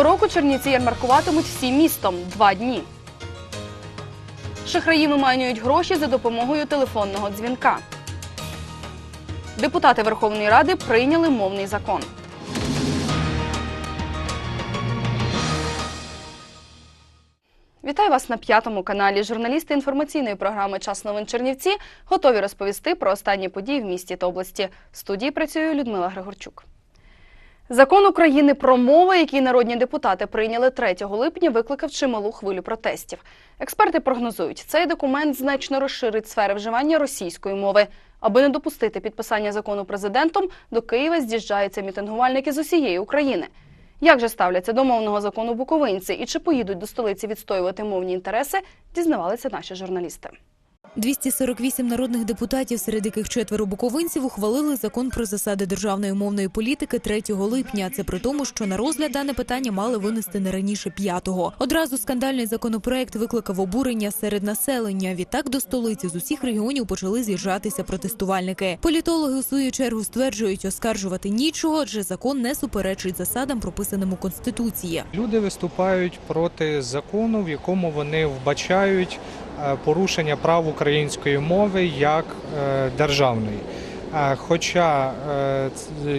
Цього року Чернівці ярмаркуватимуть всім містом два дні. Шахраї виманюють гроші за допомогою телефонного дзвінка. Депутати Верховної Ради прийняли мовний закон. Вітаю вас на п'ятому каналі. Журналісти інформаційної програми Час новин Чернівці готові розповісти про останні події в місті та області. В студії працює Людмила Григорчук. Закон України про мови, який народні депутати прийняли 3 липня, викликав чималу хвилю протестів. Експерти прогнозують, цей документ значно розширить сфери вживання російської мови. Аби не допустити підписання закону президентом, до Києва з'їжджаються мітингувальники з усієї України. Як же ставляться до мовного закону буковинці і чи поїдуть до столиці відстоювати мовні інтереси, дізнавалися наші журналісти. 248 народних депутатів, серед яких четверо буковинців, ухвалили закон про засади державної мовної політики 3 липня. Це при тому, що на розгляд дане питання мали винести не раніше 5-го. Одразу скандальний законопроект викликав обурення серед населення. Відтак до столиці з усіх регіонів почали з'їжджатися протестувальники. Політологи у свою чергу стверджують, оскаржувати нічого, адже закон не суперечить засадам, прописаним у конституції. Люди виступають проти закону, в якому вони вбачають порушення прав української мови як е, державної. Е, Хоча, е,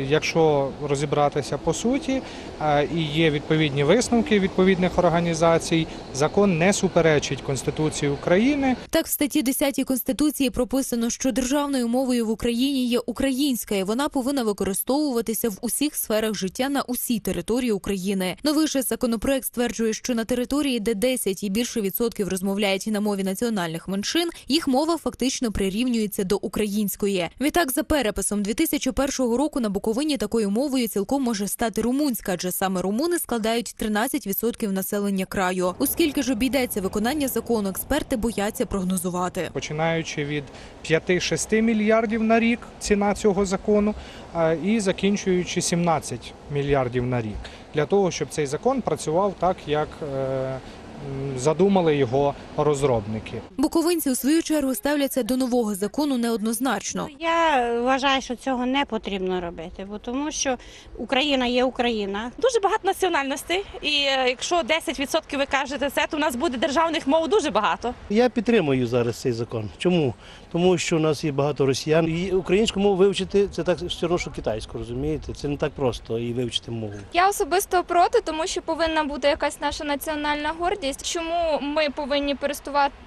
якщо розібратися по суті, е, і є відповідні висновки відповідних організацій, закон не суперечить Конституції України. Так, в статті 10 Конституції прописано, що державною мовою в Україні є українська, і вона повинна використовуватися в усіх сферах життя на усій території України. Новий же законопроект стверджує, що на території, де 10 і більше відсотків розмовляють на мові національних меншин, їх мова фактично прирівнюється до української. Відтак, за переписом 2001 року на Буковині такою мовою цілком може стати румунська, адже саме румуни складають 13% населення краю. Оскільки ж обійдеться виконання закону, експерти бояться прогнозувати. починаючи від 5-6 мільярдів на рік ціна цього закону і закінчуючи 17 мільярдів на рік, для того, щоб цей закон працював так, як е, задумали його розробники. Буковинці у свою чергу ставляться до нового закону неоднозначно. Я вважаю, що цього не потрібно робити, бо тому що Україна є Україна. Дуже багато національностей, і е, якщо 10% ви кажете це, то у нас буде державних мов дуже багато. Я підтримую зараз цей закон. Чому? Тому що у нас є багато росіян. І українську мову вивчити це так все одно, що китайську, розумієте? Це не так просто і вивчити мову. Я особисто проти, тому що повинна бути якась наша національна гордість. Чому ми повинні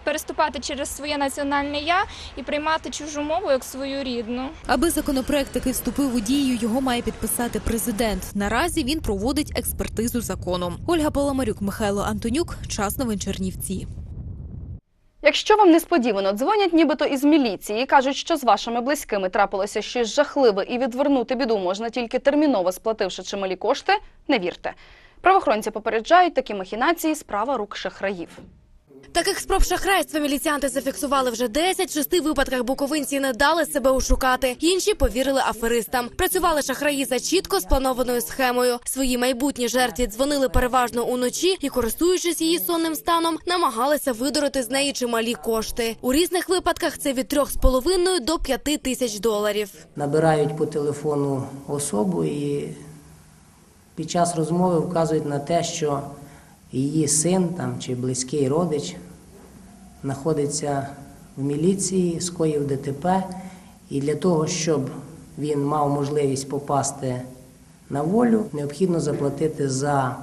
переступати через своє національне я і приймати чужу мову як свою рідну? Аби законопроект таки вступив у дію, його має підписати президент. Наразі він проводить експертизу закону. Ольга Паламарюк, Михайло Антонюк. Час новин Чернівці. Якщо вам несподівано дзвонять нібито із міліції і кажуть, що з вашими близькими трапилося щось жахливе і відвернути біду можна тільки терміново сплативши чималі кошти, не вірте. Правоохоронці попереджають такі махінації справа рук шахраїв. Таких спроб шахрайства міліціянти зафіксували вже 10. Шести випадках буковинці не дали себе ошукати. Інші повірили аферистам. Працювали шахраї за чітко спланованою схемою. Свої майбутні жертві дзвонили переважно уночі і, користуючись її сонним станом, намагалися видорити з неї чималі кошти. У різних випадках це від 3,5 до 5 тисяч доларів. набирають по телефону особу і під час розмови вказують на те, що її син там, чи близький родич знаходиться в міліції, скоїв ДТП, і для того, щоб він мав можливість попасти на волю, необхідно заплатити за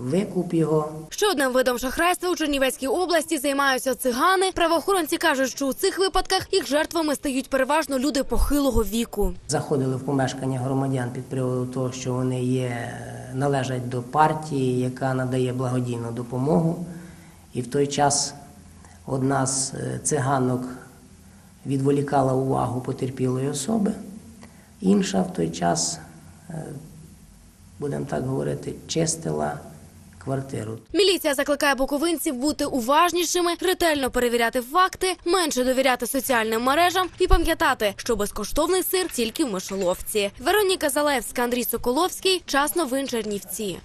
викуп його Ще одним видом шахрайства у Чернівецькій області займаються цигани. Правоохоронці кажуть, що у цих випадках їх жертвами стають переважно люди похилого віку. Заходили в помешкання громадян під приводу того, що вони є, належать до партії, яка надає благодійну допомогу. І в той час одна з е, циганок відволікала увагу потерпілої особи, інша в той час, е, будемо так говорити, чистила квартиру. Міліція закликає буковинців бути уважнішими, ретельно перевіряти факти, менше довіряти соціальним мережам і пам'ятати, що безкоштовний сир тільки в мишоловці. Вероніка Залевська, Андрій Соколовський. Час новин Чернівці.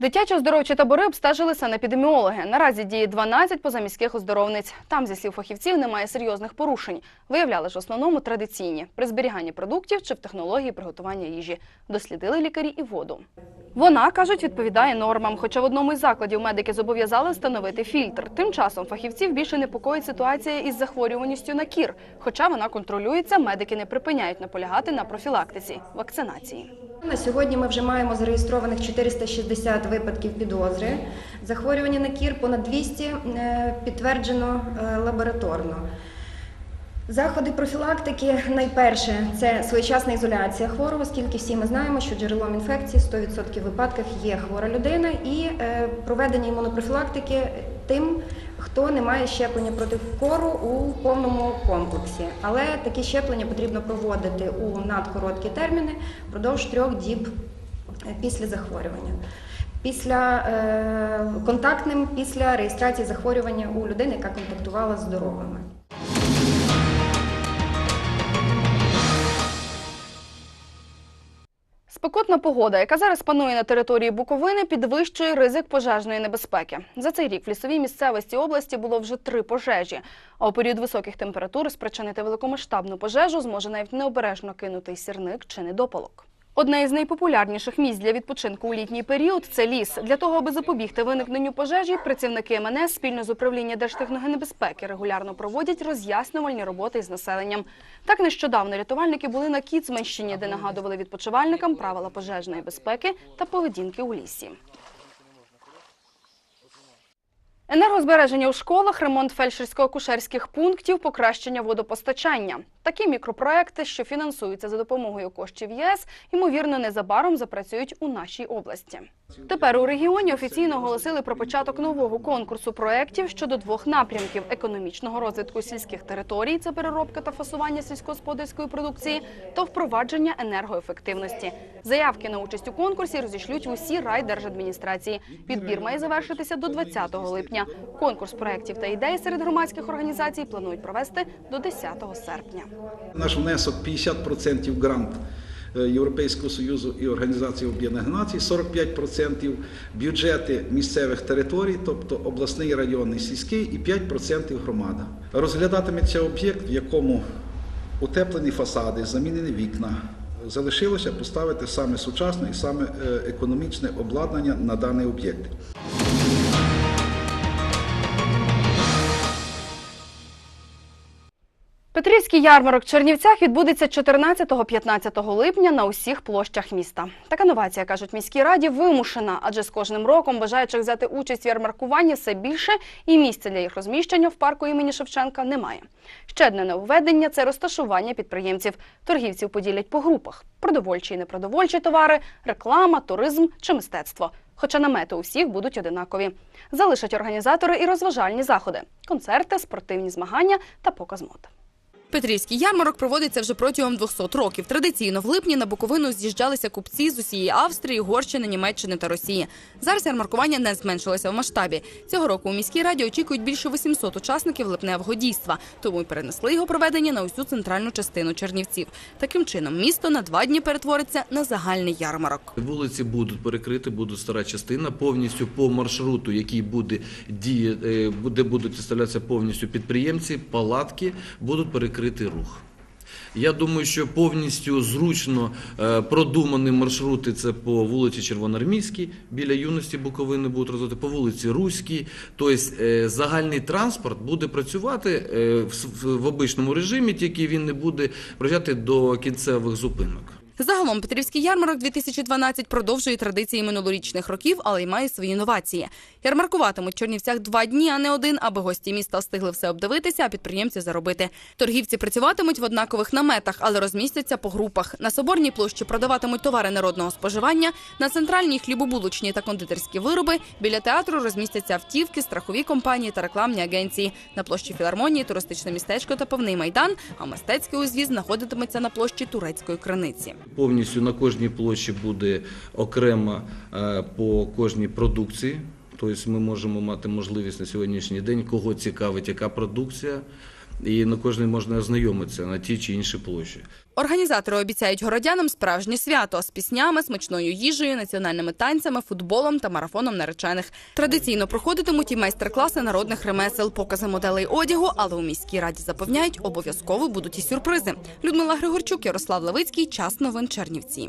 Дитячі оздоровчі табори обстежили санепідеміологи. Наразі діє 12 позаміських оздоровниць. Там, зі слів фахівців, немає серйозних порушень. Виявляли ж основному традиційні при зберіганні продуктів чи в технології приготування їжі. Дослідили лікарі і воду. Вона, кажуть, відповідає нормам. Хоча в одному із закладів медики зобов'язали встановити фільтр. Тим часом фахівців більше непокоїть ситуація із захворюваністю на кір. Хоча вона контролюється, медики не припиняють наполягати на профілактиці вакцинації. На сьогодні ми вже маємо зареєстрованих 460 випадків підозри. Захворювання на кір понад 200 е, підтверджено е, лабораторно. Заходи профілактики найперше це своєчасна ізоляція хворого, оскільки всі ми знаємо, що джерелом інфекції 100% випадках є хвора людина, і е, проведення імунопрофілактики тим, хто не має щеплення проти кору у повному комплексі. Але такі щеплення потрібно проводити у надкороткі терміни впродовж трьох діб е, після захворювання. Після е, контактним після реєстрації захворювання у людини, яка контактувала з здоровими. Спекотна погода, яка зараз панує на території Буковини, підвищує ризик пожежної небезпеки. За цей рік в лісовій місцевості області було вже три пожежі. А у період високих температур спричинити великомасштабну пожежу зможе навіть необережно кинутий сірник чи недопалок. Одне із найпопулярніших місць для відпочинку у літній період це ліс. Для того, аби запобігти виникненню пожежі, працівники МНС спільно з управління Держтехногенебезпеки регулярно проводять роз'яснювальні роботи із населенням. Так нещодавно рятувальники були на Кіцманщині, де нагадували відпочивальникам правила пожежної безпеки та поведінки у лісі. Енергозбереження у школах, ремонт фельдшерсько-акушерських пунктів, покращення водопостачання. Такі мікропроекти, що фінансуються за допомогою коштів ЄС, ймовірно, незабаром запрацюють у нашій області. Тепер у регіоні офіційно оголосили про початок нового конкурсу проєктів щодо двох напрямків економічного розвитку сільських територій це переробка та фасування сільськогосподарської продукції, та впровадження енергоефективності. Заявки на участь у конкурсі розішлють усі райдержадміністрації. Відбір має завершитися до 20 липня. Конкурс проєктів та ідей серед громадських організацій планують провести до 10 серпня. Наш внесок 50% грант е, Європейського Союзу і Організації Об'єднаних Націй, 45% бюджети місцевих територій, тобто обласний, районний, сільський, і 5% громада. Розглядатиметься об'єкт, в якому утеплені фасади, замінені вікна. Залишилося поставити саме сучасне і саме е, економічне обладнання на даний об'єкт. Петрівський ярмарок в Чернівцях відбудеться 14-15 липня на усіх площах міста. Така новація, кажуть міській раді, вимушена, адже з кожним роком бажаючих взяти участь в ярмаркуванні все більше, і місця для їх розміщення в парку імені Шевченка немає. Ще одне нововведення – це розташування підприємців. Торгівців поділять по групах: продовольчі і непродовольчі товари, реклама, туризм чи мистецтво. Хоча намети у всіх будуть одинакові. Залишать організатори і розважальні заходи: концерти, спортивні змагання та показ мод. Петрівський ярмарок проводиться вже протягом 200 років. Традиційно в липні на Буковину з'їжджалися купці з усієї Австрії, Угорщини, Німеччини та Росії. Зараз ярмаркування не зменшилося в масштабі. Цього року у міській раді очікують більше 800 учасників липневого дійства, тому й перенесли його проведення на усю центральну частину Чернівців. Таким чином, місто на два дні перетвориться на загальний ярмарок. Вулиці будуть перекриті, буде стара частина повністю по маршруту, який буде діє, е, де будуть виставлятися повністю підприємці, палатки, будуть перекрити рух. Я думаю, що повністю зручно е, продумані маршрути це по вулиці Червоноармійській, біля юності Буковини будуть розвивати, по вулиці Руській. Тобто е, загальний транспорт буде працювати е, в обичному режимі, тільки він не буде проїжджати до кінцевих зупинок. Загалом Петрівський ярмарок 2012 продовжує традиції минулорічних років, але й має свої новації. Ярмаркуватимуть в Чернівцях два дні, а не один, аби гості міста встигли все обдивитися, а підприємці заробити. Торгівці працюватимуть в однакових наметах, але розмістяться по групах. На соборній площі продаватимуть товари народного споживання, на центральній хлібобулочні та кондитерські вироби. Біля театру розмістяться автівки, страхові компанії та рекламні агенції. На площі філармонії туристичне містечко та повний майдан. А мистецький узвіз знаходитиметься на площі турецької криниці. Повністю на кожній площі буде окремо е, по кожній продукції. Тобто ми можемо мати можливість на сьогоднішній день, кого цікавить, яка продукція, і на кожній можна ознайомитися на тій чи іншій площі. Організатори обіцяють городянам справжнє свято з піснями, смачною їжею, національними танцями, футболом та марафоном наречених. Традиційно проходитимуть і майстер-класи народних ремесел, покази моделей одягу, але у міській раді запевняють, обов'язково будуть і сюрпризи. Людмила Григорчук, Ярослав Левицький, час новин Чернівці.